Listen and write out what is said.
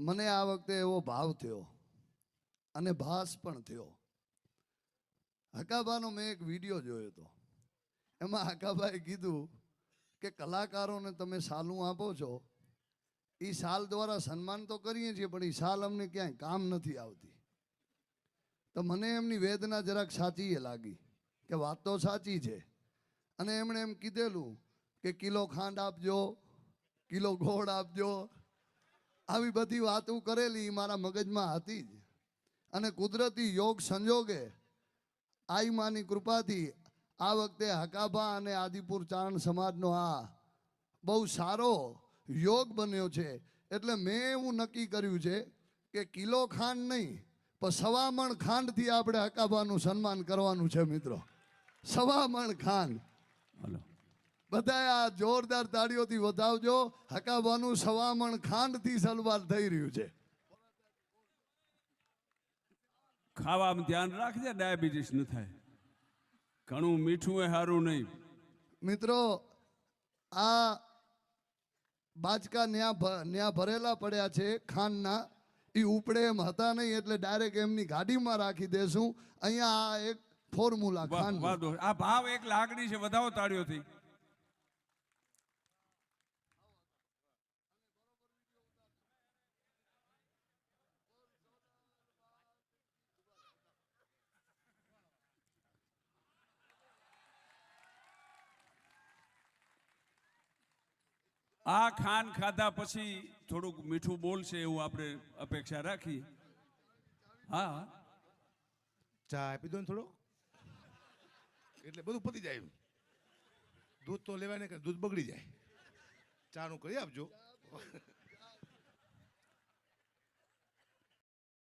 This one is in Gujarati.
મને આ વખતે એવો ભાવ થયો અને ભાસ પણ થયો. હકાબાનો મેં એક વીડિયો જોયો હતો. એમાં હકાબાએ કીધું કે કલાકારોને તમે સાલું આપો છો. એ સાલ દ્વારા સન્માન તો કરીએ છીએ, પણ એ સાલ અમને ક્યાંય કામ નથી આવતી. તો મને એમની વેદના જરાક સાચી એ લાગી કે વાત તો સાચી છે. અને એમણે એમ કીધેલું કે કિલો ખાંડ આપજો, કિલો ગોળ આપજો આવી બધી વાતો કરેલી મારા મગજમાં હતી જ. અને કુદરતી યોગ સંજોગે આઈ માની કૃપાથી આ વખતે હકાભા અને આદિપુર ચારણ સમાજનો આ બહુ સારો યોગ બન્યો છે. એટલે મેં એવું નક્કી કર્યું છે કે કિલો ખાંડ નહીં, પણ સવામણ ખાંડથી આપણે હકાભાનું સન્માન કરવાનું છે મિત્રો. સવામણ ખાંડ. હલો. બધાએ આ જોરદાર તાળીઓથી વધાવજો. હકાભાનું સવામણ ખાંડથી સલવાર થઈ રહ્યું છે. ખાવામાં ધ્યાન રાખજે ડાયાબિટીસ ન થાય. ઘણું મીઠું એ સારું નહીં. મિત્રો આ બાચકા ન્યા ન્યા ભરેલા પડ્યા છે ખાંડના. એ ઉપડે એમ હતા નહીં એટલે ડાયરેક્ટ એમની ગાડીમાં રાખી દેશું. અહીંયા આ એક ફોર્મ્યુલા ખાંડ. આ ભાવ એક લાકડી છે વધાવો તાળીઓથી. આ ખાન ખાધા પછી થોડુંક મીઠું બોલશે એવું આપણે અપેક્ષા રાખી. હા. ચા આપી દો ને થોડો. એટલે બધું પતી જાય. દૂધ તો લેવાય ને દૂધ બગડી જાય. ચાનું કરી આપજો.